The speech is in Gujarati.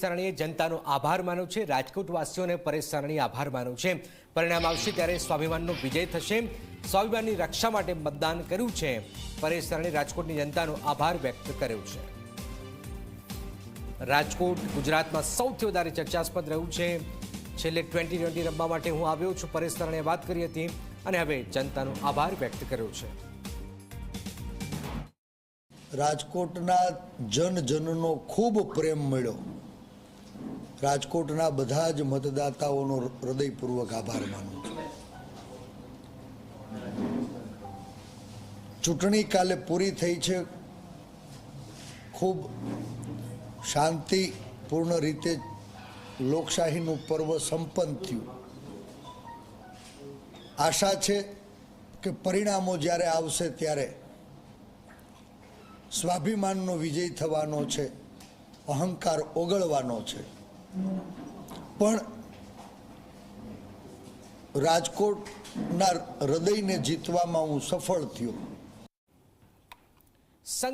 સારણીએ જનતાનો આભાર માન્યો છે. રાજકોટવાસીઓને પરેશ આભાર માન્યો છે. પરિણામ આવશે ત્યારે સ્વાભિમાનનો વિજય થશે. સ્વાભિમાનની રક્ષા માટે મતદાન કર્યું છે. પરેશ રાજકોટની જનતાનો આભાર વ્યક્ત કર્યો છે. રાજકોટ, ગુજરાતમાં સૌથી વધારે ચર્ચાસ્પદ રહ્યું છે. છેલ્લે ટ્વેન્ટી ટ્વેન્ટી રમવા માટે હું આવ્યો છું. પરેશ વાત કરી હતી અને હવે જનતાનો આભાર વ્યક્ત કર્યો છે. રાજકોટના જનજનનો ખૂબ પ્રેમ મળ્યો. રાજકોટના બધા જ મતદાતાઓનો હૃદયપૂર્વક આભાર માનું છું. ચૂંટણી કાલે પૂરી થઈ છે. ખૂબ શાંતિપૂર્ણ રીતે લોકશાહીનું પર્વ સંપન્ન થયું. આશા છે કે પરિણામો જ્યારે આવશે ત્યારે સ્વાભિમાનનો વિજય થવાનો છે, અહંકાર ઓગળવાનો છે. પણ રાજકોટના હૃદયને જીતવામાં હું સફળ થયો.